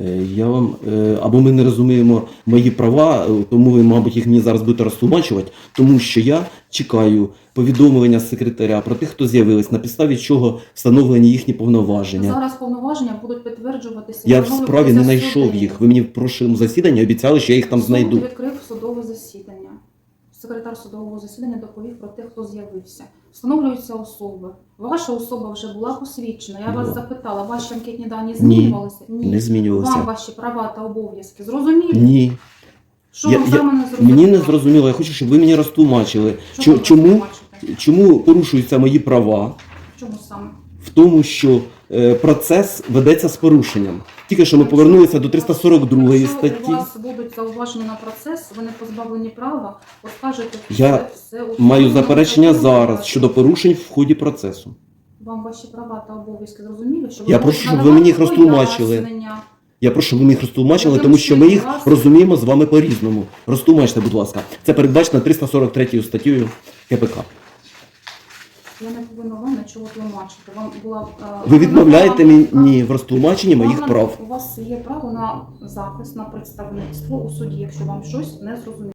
Е, Я вам е, або ми не розуміємо мої права, е, тому ви, мабуть, їх мені зараз будете розтлумачувати, тому що я чекаю повідомлення з секретаря про тих, хто з'явились, на підставі чого встановлені їхні повноваження. Зараз повноваження будуть підтверджуватися. Я в справі не знайшов їх. Ви мені в прошлому засіданні обіцяли, що я їх там Суд знайду. відкрив. Секретар судового засідання доповів про тих, хто з'явився. Встановлюються особи. Ваша особа вже була посвідчена. Я вас запитала, ваші анкетні дані змінювалися? Ні. Не змінювалися. Вам ваші права та обов'язки зрозумілі? Ні. Що Я- вам саме не зрозуміло? Мені не зрозуміло. Я хочу, щоб ви мені розтлумачили, Що чо- ви чому, чому порушуються мої права. Чому саме? в тому, що е, процес ведеться з порушенням. Тільки що ми повернулися до 342 Якщо статті. у вас будуть зауваження на процес, ви не позбавлені права, оскажете Я все, у Маю заперечення зараз щодо порушень в ході процесу. Вам ваші права та обов'язки зрозуміли? Що Я прошу, щоб ви мені їх розтлумачили. Я прошу, щоб ви їх розтлумачили, тому що ми їх розуміємо з вами по-різному. Розтлумачте, будь ласка. Це передбачено 343 статтею КПК. Я не повинна вам нічого тлумачити. Вам була е, Ви відмовляєте мені в розтлумаченні моїх прав. У вас є право на захист, на представництво у суді, якщо вам щось не зрозуміло.